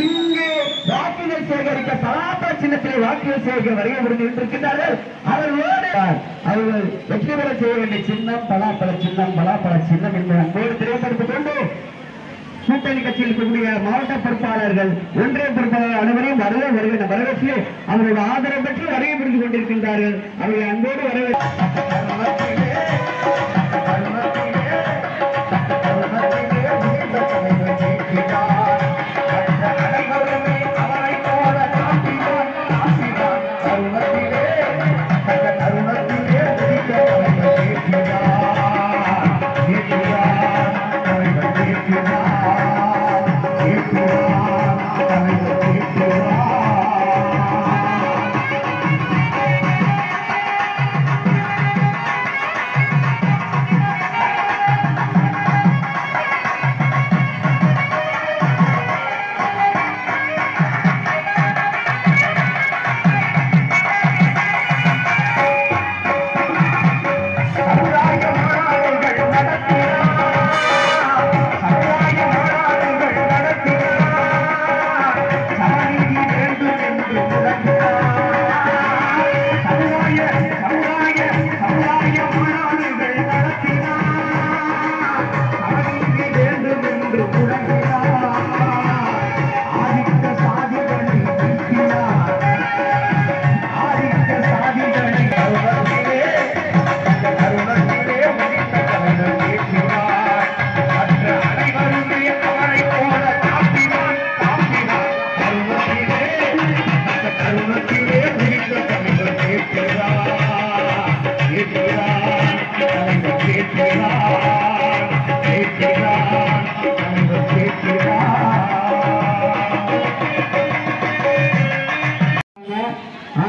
இங்கே வாக்குகள் சேகரிக்க தலாப்பா சின்னத்தில் வாக்குகள் சேகரிக்க வருகை புரிந்திருக்கின்றார்கள் அவர்களோடு அவர்கள் வெற்றி பெற செய்ய வேண்டிய சின்னம் பலாப்பழ சின்னம் பலாப்பழ சின்னம் என்பதை அன்போடு திரைப்படுத்திக் கொண்டு கூட்டணி கட்சியில் இருக்கக்கூடிய மாவட்ட பொறுப்பாளர்கள் ஒன்றிய பொறுப்பாளர் அனைவரையும் வரவே வருகின்ற வரவேற்று அவர்களோட ஆதரவு பெற்று வருகை புரிந்து கொண்டிருக்கின்றார்கள். அவர்களை அன்போடு வரவேற்று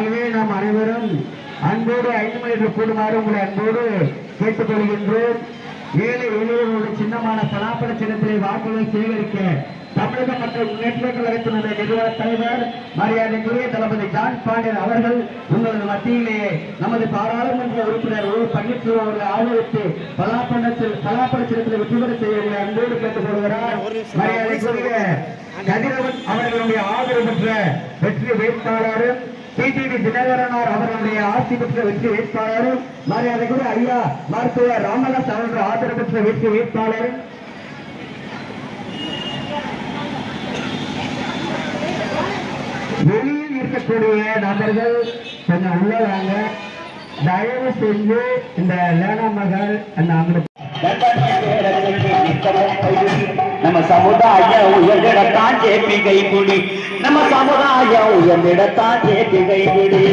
ஆகவே நாம் அனைவரும் அன்போடு ஐந்து மணிக்கு கூடுமாறு உங்களை அன்போடு கேட்டுக்கொள்கின்றோம். ஏழை எளியவர்களுடைய சின்னமான பலாப்பழ சின்னத்திலே வாக்குகளை சேகரிக்க தமிழக மக்கள் முன்னேற்ற கழகத்தினுடைய நிறுவன தலைவர் மரியாதைக்குரிய தளபதி ஜான் பாண்டியன் அவர்கள் உங்களது மத்தியிலே நமது பாராளுமன்ற உறுப்பினர் ஓ பன்னீர்செல்வம் அவர்களை ஆதரித்து பலாப்பழத்தில் பலாப்பழ சின்னத்தில் வெற்றி பெற செய்ய அன்போடு கேட்டுக் கொள்கிறார் மரியாதைக்குரிய கதிரவன் அவர்களுடைய ஆதரவு பெற்ற வெற்றி வேட்பாளரும் டிடிவி தினகரனார் அவர்களுடைய ஆட்சி பெற்ற வெற்றி வேட்பாளரும் மரியாதைக்குரிய ஐயா மருத்துவர் ராமதாஸ் அவர்கள் ஆதரவு பெற்ற வெற்றி வேட்பாளரும். வெளியில் இருக்கக்கூடிய நபர்கள் கொஞ்சம் உள்ளதாங்க தயவு செஞ்சு இந்த லேனா மகள் அந்த சமுதாயம் உயர்ந்திடத்தான் ஜேபி கைகுடி நம்ம சமுதாயம் உயர்ந்திடத்தான் ஜேபி கைகுடி